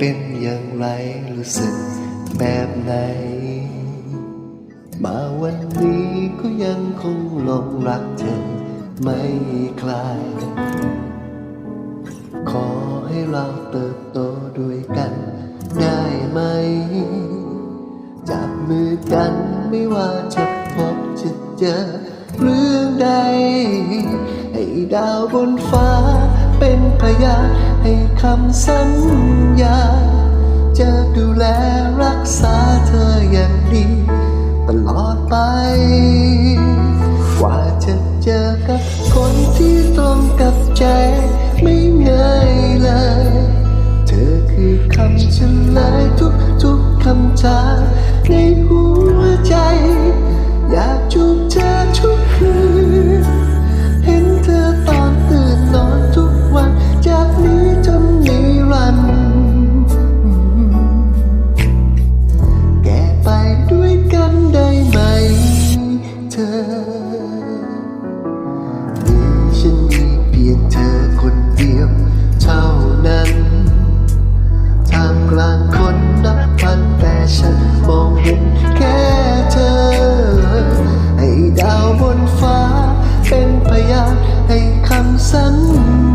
ป็นอย่างไรรู้สึกแบบไหน มาวันนี้ก็ยังคงหลงรักเธอไม่คลาย ขอให้เราเติบโตด้วยกันได้ไหม จับมือกันไม่ว่าจะพบจะเจอเรื่องใด ให้ดาวบนฟ้า เป็นพยานให้คำสัญญา จะดูแลรักษาเธออย่างดี ตลอดไป กว่าจะเจอกับคนที่ตรงกับใจ ไม่ง่ายเลย เธอคือคำเฉลยทุกทุกๆคำถามในหัวใจ อยากจู สัญญา